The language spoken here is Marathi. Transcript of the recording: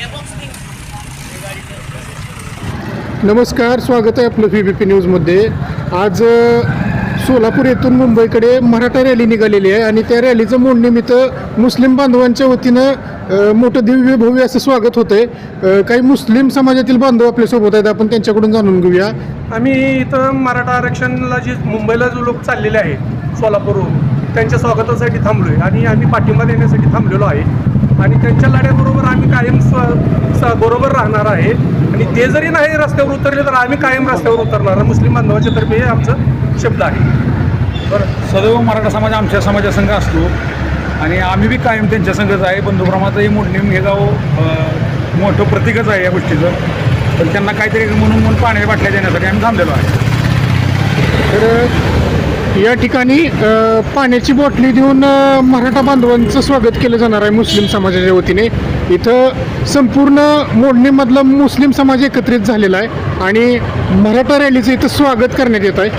Yeah, what's the नमस्कार स्वागत आहे आपलं व्ही बी पी न्यूजमध्ये. आज सोलापूर येथून मुंबईकडे मराठा रॅली निघालेली आहे आणि त्या रॅलीचं मोडनिमित्त मुस्लिम बांधवांच्या वतीनं मोठं दिव्य भव्य असं स्वागत होतं आहे काही मुस्लिम समाजातील बांधव आपल्यासोबत आहेत आपण त्यांच्याकडून जाणून घेऊया. आम्ही इथं मराठा आरक्षणला जे मुंबईला जो लोक चाललेले आहेत सोलापूरहून त्यांच्या स्वागतासाठी थांबलो आहे आणि आम्ही पाठिंबा देण्यासाठी थांबलेलो आहे. आणि त्यांच्या लढ्याबरोबर आम्ही कायम स- बरोबर राहणार आहे. आणि ते जरी नाही रस्त्यावर उतरले तर आम्ही कायम रस्त्यावर उतरणार. मुस्लिम बांधवाच्या तर्फे हे आमचं शब्द आहे. बरं. सदैव मराठा समाज आमच्या समाजासंघ असतो. आणि आम्ही बी कायम त्यांच्या संघच आहे. बंधुक्रमाचं हे मोडणीम हे गाव मोठं प्रतीकच आहे या गोष्टीचं. तर त्यांना काहीतरी म्हणून म्हणून पाण्याच्या बाटल्या देण्यासाठी आम्ही थांबलेलो आहे. तर या ठिकाणी पाण्याची बाटली देऊन मराठा बांधवांचं स्वागत केलं जाणार आहे मुस्लिम समाजाच्या वतीने. इथं संपूर्ण मोडणीमधला मुस्लिम समाज एकत्रित झालेला आहे आणि मराठा रॅलीचं इथं स्वागत करण्यात येत आहे.